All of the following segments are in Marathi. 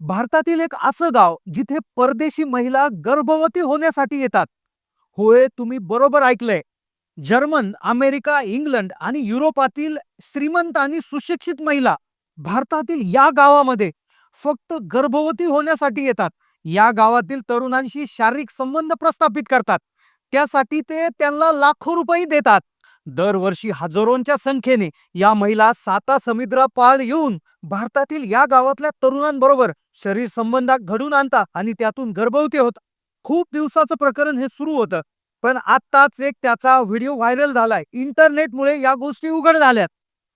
भारतातील एक असं गाव जिथे परदेशी महिला गर्भवती होण्यासाठी येतात. होय तुम्ही बरोबर ऐकलंय. जर्मन अमेरिका इंग्लंड आणि युरोपातील श्रीमंत आणि सुशिक्षित महिला भारतातील या गावामध्ये फक्त गर्भवती होण्यासाठी येतात. या गावातील तरुणांशी शारीरिक संबंध प्रस्थापित करतात. त्यासाठी ते त्यांना लाखो रुपये देतात. दरवर्षी हजारोंच्या संख्येने या महिला साता समुद्रा पार येऊन भारतातील या गावातल्या तरुणांबरोबर शरीर संबंधात घडून आणता आणि त्यातून गर्भवती होत. खूप दिवसाचं प्रकरण हे सुरू होतं पण आत्ताच एक त्याचा व्हिडिओ व्हायरल झालाय. इंटरनेटमुळे या गोष्टी उघड झाल्यात.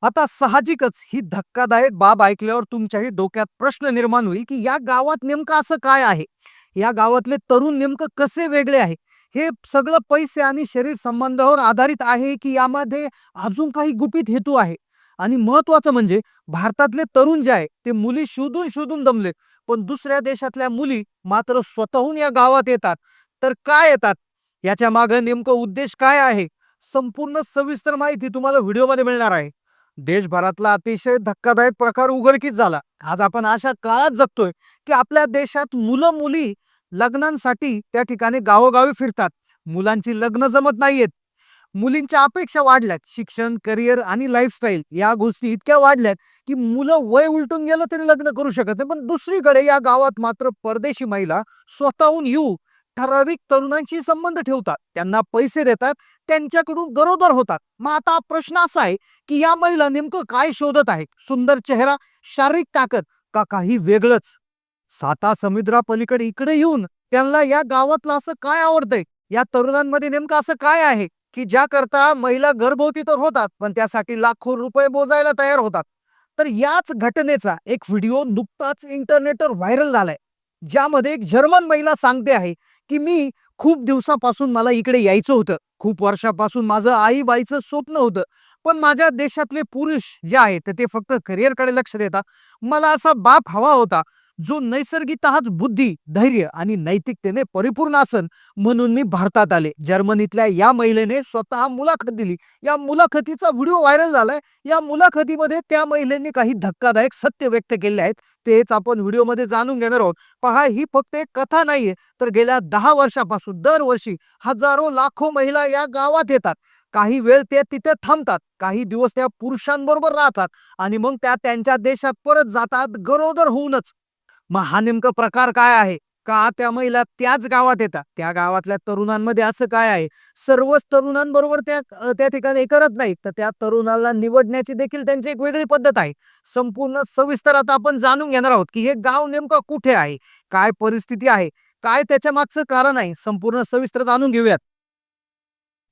आता साहजिकच ही धक्कादायक बाब ऐकल्यावर तुमच्याही डोक्यात प्रश्न निर्माण होईल की या गावात नेमकं असं काय आहे? या गावातले तरुण नेमकं कसे वेगळे आहे? हे सगळं पैसे आणि शरीर संबंधावर आधारित आहे की यामध्ये अजून काही गुपित हेतू आहे. आणि महत्वाचं म्हणजे भारतातले तरुण जे आहे ते मुली शोधून शोधून दमलेत. पण दुसऱ्या देशातल्या मुली मात्र स्वतःहून या गावात येतात. तर काय येतात? याच्या मागे नेमकं उद्देश काय आहे? संपूर्ण सविस्तर माहिती तुम्हाला व्हिडिओमध्ये मिळणार आहे. देशभरातला अतिशय धक्कादायक प्रकार उघडकीच झाला. आज आपण अशा काळात जगतोय की आपल्या देशात मुलं मुली लग्नांसाठी त्या ठिकाणी गावोगावी फिरतात. मुलांची लग्न जमत नाहीयेत. मुलींच्या अपेक्षा वाढल्यात. शिक्षण करिअर आणि लाईफस्टाईल या गोष्टी इतक्या वाढल्यात की मुलं वय उलटून गेलं तरी लग्न करू शकत नाही. पण दुसरीकडे या गावात मात्र परदेशी महिला स्वतःहून येऊ ठराविक तरुणांशी संबंध ठेवतात. त्यांना पैसे देतात त्यांच्याकडून गरोदर होतात. मग आता प्रश्न असा आहे की या महिला नेमकं काय शोधत आहे सुंदर चेहरा शारीरिक ताकद का काही वेगळंच? साता समुद्रापलीकडे इकडे येऊन त्यांना या गावातलं असं काय आवडतंय? या तरुणांमध्ये नेमकं असं काय आहे? की ज्या करता महिला गर्भवती तर होतात पण त्यासाठी लाखो रुपये मोजायला तयार होतात. तर याच घटनेचा एक व्हिडिओ नुकताच इंटरनेटवर व्हायरल झालाय ज्यामध्ये एक जर्मन महिला सांगते आहे की मी खूप दिवसापासून मला इकडे यायचं होतं. खूप वर्षापासून माझं आई बाईचं स्वप्न होतं पण माझ्या देशातले पुरुष जे आहेत ते फक्त करिअरकडे लक्ष देतात. मला असा बाप हवा होता जो नैसर्गिकतःच बुद्धी धैर्य आणि नैतिकतेने परिपूर्ण असन म्हणून मी भारतात आले. जर्मनीतल्या या महिलेने स्वतः मुलाखत दिली. या मुलाखतीचा व्हिडिओ व्हायरल झालाय. या मुलाखतीमध्ये त्या महिलेने काही धक्कादायक सत्य व्यक्त केले आहेत. तेच आपण व्हिडिओमध्ये जाणून घेणार आहोत. पहा ही फक्त एक कथा नाहीये तर गेल्या दहा वर्षापासून दरवर्षी हजारो लाखो महिला या गावात येतात. काही वेळ ते तिथे थांबतात काही दिवस त्या पुरुषांबरोबर राहतात आणि मग त्या त्यांच्या देशात परत जातात. गरोदर होऊनच. मग हा नेमका प्रकार काय आहे? का त्या महिला त्याच गावात येतात? त्या गावातल्या तरुणांमध्ये असं काय आहे? सर्वच तरुणांबरोबर त्या त्या ठिकाणी करत नाहीत. तर त्या तरुणाला निवडण्याची देखील त्यांची एक वेगळी पद्धत आहे. संपूर्ण सविस्तर आता आपण जाणून घेणार आहोत की हे गाव नेमकं कुठे आहे? काय परिस्थिती आहे? काय त्याच्या मागचं कारण आहे? संपूर्ण सविस्तर जाणून घेऊयात.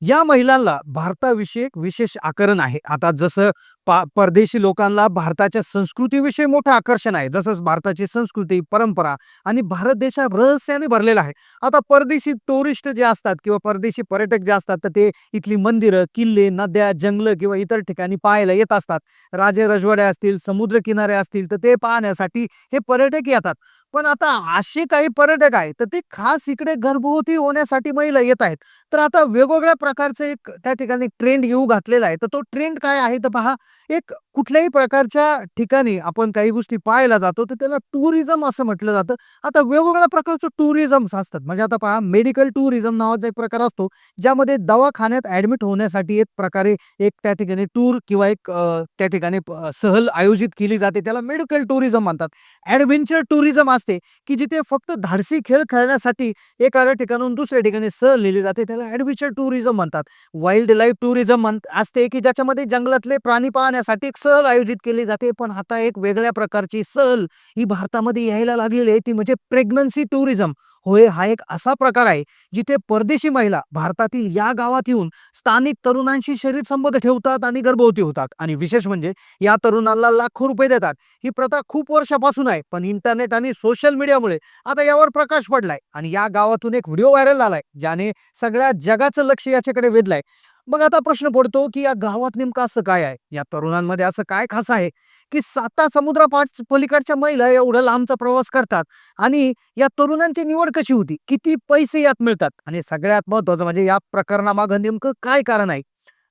या महिलांना भारताविषयी एक विशेष आकरण आहे. आता जसं पा परदेशी लोकांना भारताच्या संस्कृतीविषयी मोठं आकर्षण आहे. जसंच भारताची संस्कृती परंपरा आणि भारत देशा रहस्याने भरलेला आहे. आता परदेशी टुरिस्ट जे असतात किंवा परदेशी पर्यटक जे असतात तर ते इथली मंदिरं किल्ले नद्या जंगलं किंवा इतर ठिकाणी पाहायला येत असतात. राजे रजवाडे असतील समुद्र किनारे असतील तर ते पाहण्यासाठी हे पर्यटक येतात. पण आता असे काही पर्यटक आहेत तर ते खास इकडे गर्भवती होण्यासाठी महिला येत आहेत. तर आता वेगवेगळ्या प्रकारचे एक त्या ठिकाणी ट्रेंड येऊ घातलेला आहे. तर तो ट्रेंड काय आहे? तर पहा एक कुठल्याही प्रकारच्या ठिकाणी आपण काही गोष्टी पाहायला जातो तर त्याला टुरिझम असं म्हटलं जातं. आता वेगवेगळ्या प्रकारचं टुरिझम्स असतात. म्हणजे आता पहा मेडिकल टुरिझम नावाचा एक प्रकार असतो ज्यामध्ये दवाखान्यात ऍडमिट होण्यासाठी एक प्रकारे एक त्या ठिकाणी टूर किंवा एक त्या ठिकाणी सहल आयोजित केली जाते. त्याला मेडिकल टुरिझम म्हणतात. ॲडव्हेंचर टुरिझम असते की जिथे फक्त धाडसी खेळ खेळण्यासाठी एका ठिकाणून दुसऱ्या ठिकाणी सहल नेली जाते त्याला ॲडव्हेंचर टुरिझम म्हणतात. वाईल्ड लाईफ टुरिझम म्हण असते की ज्याच्यामध्ये जंगलातले प्राणी पाहण्यासाठी एक सहल आयोजित केली जाते पण आता एक वेगळ्या प्रकारची सहल ही भारतामध्ये यायला लागलेली आहे ती म्हणजे प्रेग्नन्सी टुरिझम. होय हा एक असा प्रकार आहे जिथे परदेशी महिला भारतातील या गावात येऊन स्थानिक तरुणांशी शरीर संबंध ठेवतात आणि गर्भवती होतात. आणि विशेष म्हणजे या तरुणांना लाखो रुपये देतात. ही प्रथा खूप वर्षापासून आहे पण इंटरनेट आणि सोशल सोशल मीडियामुळे आता यावर प्रकाश पडलाय आणि या गावातून एक व्हिडिओ व्हायरल आलाय ज्याने सगळ्या जगाचं लक्ष याच्याकडे वेधलाय. मग आता प्रश्न पडतो की या गावात नेमकं असं काय आहे? या तरुणांमध्ये असं काय खास आहे? की साता समुद्रापाठ पलीकडच्या महिला एवढा लांबचा प्रवास करतात आणि या तरुणांची निवड कशी होती? किती पैसे यात मिळतात? आणि सगळ्यात महत्वाचं म्हणजे या प्रकरणामागं नेमकं काय कारण आहे?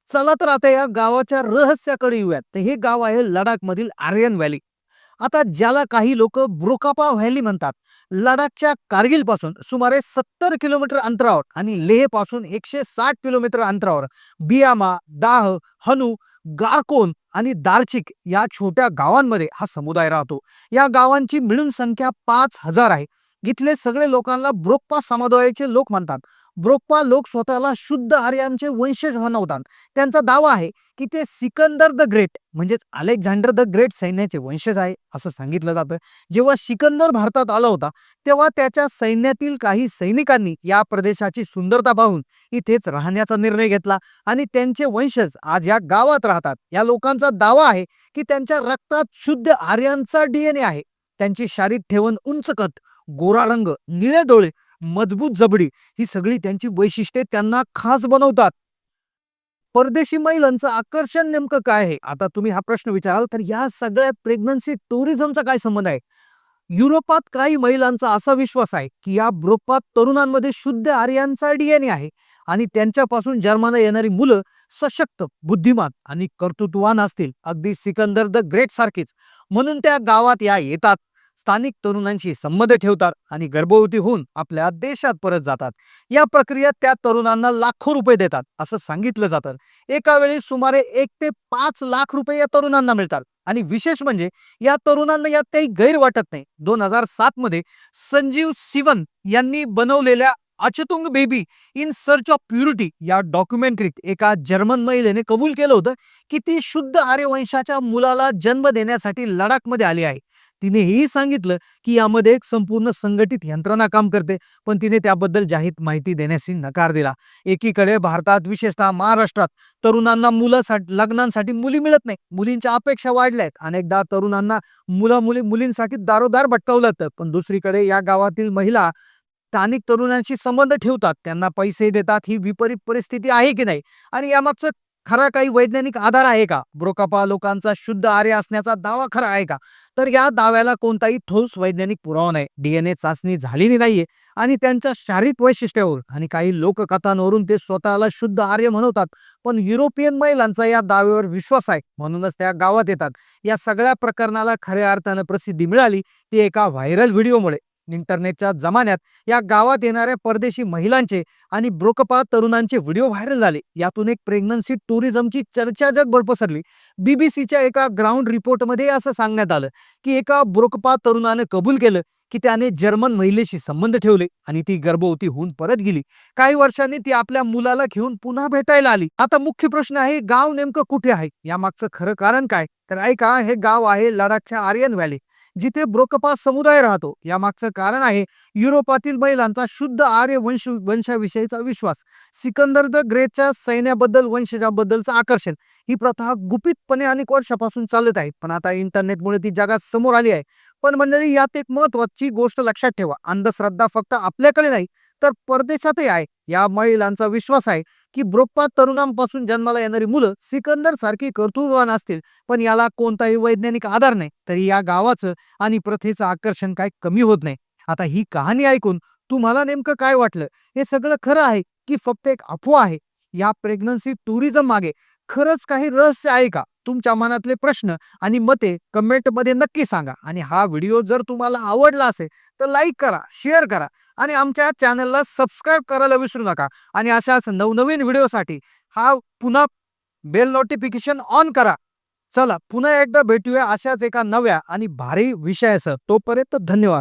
चला तर आता या गावाच्या रहस्याकडे येऊयात. तर हे गाव आहे लडाख मधील आर्यन व्हॅली. आता ज्याला काही लोक ब्रोकापा व्हॅली म्हणतात लडाखच्या कारगिलपासून सुमारे सत्तर किलोमीटर अंतरावर आणि लेहपासून एकशे साठ किलोमीटर अंतरावर बियामा दाह हनु गारकोन आणि दार्चिक या छोट्या गावांमध्ये हा समुदाय राहतो. या गावांची मिळून संख्या पाच हजार आहे. इथले सगळे लोकांना ब्रोकपा समुदायाचे लोक म्हणतात. ब्रोक्पा लोक स्वतःला शुद्ध आर्यांचे वंशज म्हणवतात त्यांचा दावा आहे की ते सिकंदर द ग्रेट म्हणजेच अलेक्झांडर द ग्रेट सैन्याचे वंशज आहे असं सांगितलं जातं. जेव्हा सिकंदर भारतात आला होता तेव्हा त्याच्या सैन्यातील काही सैनिकांनी या प्रदेशाची सुंदरता पाहून इथेच राहण्याचा निर्णय घेतला आणि त्यांचे वंशज आज या गावात राहतात. या लोकांचा दावा आहे की त्यांच्या रक्तात शुद्ध आर्यांचा डीएनए आहे. त्यांची शारीरिक ठेवण उंचकत गोरा रंग निळे डोळे मजबूत जबडी ही सगळी त्यांची वैशिष्ट्ये त्यांना खास बनवतात. परदेशी महिलांचं आकर्षण नेमकं काय आहे? आता तुम्ही हा प्रश्न विचाराल तर या सगळ्यात प्रेग्नन्सी टुरिझमचा काय संबंध आहे? युरोपात काही महिलांचा असा विश्वास आहे की या ब्रोपात तरुणांमध्ये शुद्ध आर्यांचा डीएनए आहे आणि त्यांच्यापासून जन्माला येणारी मुलं सशक्त बुद्धिमान आणि कर्तृत्वान असतील. अगदी सिकंदर द ग्रेट सारखीच. म्हणून त्या गावात या येतात. स्थानिक तरुणांशी संबंध ठेवतात आणि गर्भवती होऊन आपल्या देशात परत जातात. या प्रक्रियेत त्या तरुणांना लाखो रुपये देतात असं सांगितलं जातं. एका वेळी सुमारे एक ते पाच लाख रुपये या तरुणांना मिळतात. आणि विशेष म्हणजे या तरुणांना यात काही गैर वाटत नाही. दोन हजार सात मध्ये संजीव सिवन यांनी बनवलेल्या Achtung baby in search of purity या डॉक्युमेंटरीत एका जर्मन महिलेने कबूल केलं होतं की ती शुद्ध आर्यवंशाच्या मुलाला जन्म देण्यासाठी लडाखमध्ये आली आहे. तिने हे सांगितलं की यामध्ये एक संपूर्ण संघटित यंत्रणा काम करते पण तिने त्याबद्दल जाहीर माहिती देण्याशी नकार दिला. एकीकडे भारतात विशेषतः महाराष्ट्रात तरुणांना मुलासाठी लग्नांसाठी मुली मिळत नाही. मुलींच्या अपेक्षा वाढल्या आहेत अनेकदा तरुणांना मुलं मुली मुलींसाठी दारोदार भटकवलं जातं. पण दुसरीकडे या गावातील महिला स्थानिक तरुणांशी संबंध ठेवतात. त्यांना पैसे देतात. ही विपरीत परिस्थिती आहे की नाही? आणि यामागचं खरा काही वैज्ञानिक आधार आहे का? ब्रोकापा लोकांचा शुद्ध आर्य असण्याचा दावा खरा आहे का? तर या दाव्याला कोणताही ठोस वैज्ञानिक पुरावा नाही. डीएनए चाचणी झालेली नाहीये आणि त्यांच्या शारीरिक वैशिष्ट्यावर आणि काही लोककथांवरून ते स्वतःला शुद्ध आर्य म्हणवतात. पण युरोपियन महिलांचा या दाव्यावर विश्वास आहे. म्हणूनच त्या गावात येतात. या सगळ्या प्रकरणाला खऱ्या अर्थानं प्रसिद्धी मिळाली. ती एका व्हायरल व्हिडिओमुळे. इंटरनेटच्या जमान्यात या गावात येणाऱ्या परदेशी महिलांचे आणि ब्रोकपा तरुणांचे व्हिडिओ व्हायरल झाले. यातून एक प्रेग्नन्सी टुरिझमची चर्चा जगभर पसरली. बीबीसीच्या एका ग्राउंड रिपोर्टमध्ये असं सांगण्यात आलं की एका ब्रोकपा तरुणानं कबूल केलं की त्याने जर्मन महिलेशी संबंध ठेवले आणि ती गर्भवती होऊन परत गेली. काही वर्षांनी ती आपल्या मुलाला घेऊन पुन्हा भेटायला आली. आता मुख्य प्रश्न आहे गाव नेमकं कुठे आहे? यामागचं खरं कारण काय? तर ऐका हे गाव आहे लडाखच्या आर्यन व्हॅली जिथे ब्रोकपा समुदाय राहतो. यामागचं कारण आहे युरोपातील महिलांचा शुद्ध आर्य वंश वंशाविषयीचा विश्वास. सिकंदर द ग्रेटच्या सैन्याबद्दल वंशजाबद्दलचं आकर्षण. ही प्रथा गुपितपणे अनेक वर्षापासून चालत आहे पण आता इंटरनेटमुळे ती जगात समोर आली आहे. पण मंडळी यात एक महत्वाची गोष्ट लक्षात ठेवा. अंधश्रद्धा फक्त आपल्याकडे नाही तर परदेशातही आहे. या महिलांचा विश्वास आहे. की ब्रोकपा तरुणांपासून जन्माला येणारी मुलं सिकंदर सारखी कर्तृत्ववान असतील. पण याला कोणताही वैज्ञानिक आधार नाही. तरी या गावाचं आणि प्रथेचं आकर्षण काय कमी होत नाही. आता ही कहाणी ऐकून तुम्हाला नेमकं काय वाटलं? हे सगळं खरं आहे की फक्त एक अफवा आहे? या प्रेग्नन्सी टुरिझम मागे खरंच काही रहस्य आहे का? तुमच्या मनातले प्रश्न आणि मते कमेंटमध्ये नक्की सांगा. आणि हा व्हिडिओ जर तुम्हाला आवडला असेल तर लाईक करा शेअर करा आणि आमच्या चॅनलला सबस्क्राईब करायला विसरू नका. आणि अशाच नवनवीन व्हिडिओसाठी हा पुन्हा बेल नोटिफिकेशन ऑन करा. चला पुन्हा एकदा भेटूया अशाच एका नव्या आणि भारी विषयासह. तोपर्यंत धन्यवाद.